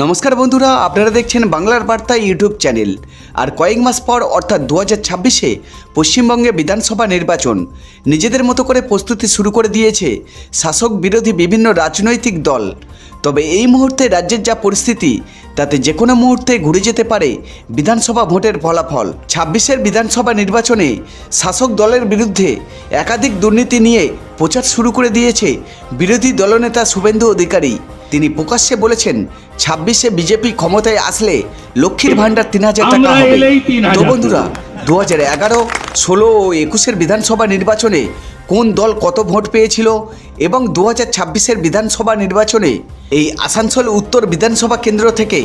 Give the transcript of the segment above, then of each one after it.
নমস্কার বন্ধুরা, আপনারা দেখছেন বাংলার বার্তা ইউটিউব চ্যানেল। আর কয়েক মাস পর, অর্থাৎ দু হাজার ছাব্বিশে, পশ্চিমবঙ্গে বিধানসভা নির্বাচন। নিজেদের মতো করে প্রস্তুতি শুরু করে দিয়েছে শাসক বিরোধী বিভিন্ন রাজনৈতিক দল। তবে এই মুহূর্তে রাজ্যের যা পরিস্থিতি, তাতে যে কোনো মুহূর্তে ঘুরে যেতে পারে বিধানসভা ভোটের ফলাফল। ছাব্বিশের বিধানসভা নির্বাচনে শাসক দলের বিরুদ্ধে একাধিক দুর্নীতি নিয়ে প্রচার শুরু করে দিয়েছে বিরোধী দলনেতা শুভেন্দু অধিকারী। তিনি প্রকাশ্যে বলেছেন ছাব্বিশে বিজেপি ক্ষমতায় আসলে লক্ষ্মীর ভাণ্ডার তিন হাজার টাকা হবে। তো বন্ধুরা দু হাজার এগারো ষোলো ও একুশের বিধানসভা নির্বাচনে কোন দল কত ভোট পেয়েছিল এবং দু হাজার ছাব্বিশের বিধানসভা নির্বাচনে এই আসানসোল উত্তর বিধানসভা কেন্দ্র থেকে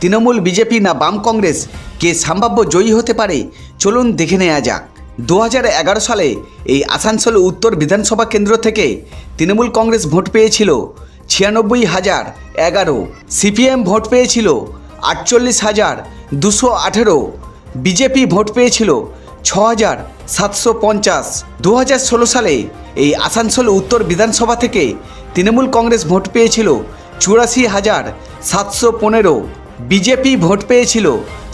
তৃণমূল বিজেপি না বাম কংগ্রেস কে সম্ভাব্য জয়ী হতে পারে চলুন দেখে নেওয়া যাক। দু এগারো সালে এই আসানসোল উত্তর বিধানসভা কেন্দ্র থেকে তৃণমূল কংগ্রেস ভোট পেয়েছিল ছিয়ানব্বই হাজার এগারো। সিপিএম ভোট পেয়েছিল আটচল্লিশ হাজার দুশো আঠেরো। বিজেপি ভোট পেয়েছিল ছ হাজার সাতশো পঞ্চাশ। দু হাজার ষোলো সালে এই আসানসোল উত্তর বিধানসভা থেকে তৃণমূল কংগ্রেস ভোট পেয়েছিল চুরাশি হাজার সাতশো পনেরো। বিজেপি ভোট পেয়েছিল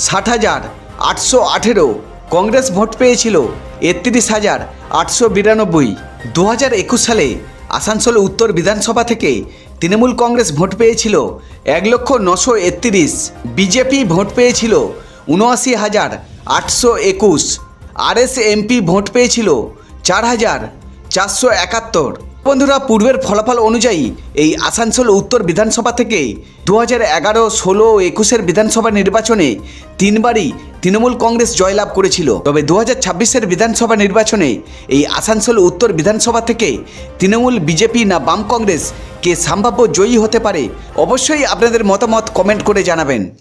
ষাট হাজার আটশো আঠেরো। কংগ্রেস ভোট পেয়েছিল একত্রিশ হাজার আটশো বিরানব্বই। দু হাজার একুশ সালে আসানসোল উত্তর বিধানসভা থেকে তৃণমূল কংগ্রেস ভোট পেয়েছিল এক লক্ষ নশো একত্রিশ, বিজেপি ভোট পেয়েছিল উনআশি হাজার আটশো একুশ আরএসএমপি ভোট পেয়েছিল চার হাজার চারশো একাত্তর। বন্ধুরা, পূর্বের ফলাফল অনুযায়ী এই আসানসোল উত্তর বিধানসভা থেকে দু হাজার এগারো ষোলো একুশের বিধানসভা নির্বাচনে তিনবারই তৃণমূল কংগ্রেস জয়লাভ করেছিল। তবে দু হাজার ছাব্বিশের বিধানসভা নির্বাচনে এই আসানসোল উত্তর বিধানসভা থেকে তৃণমূল বিজেপি না বাম কংগ্রেস কে সম্ভাব্য জয়ী হতে পারে, অবশ্যই আপনাদের মতামত কমেন্ট করে জানাবেন।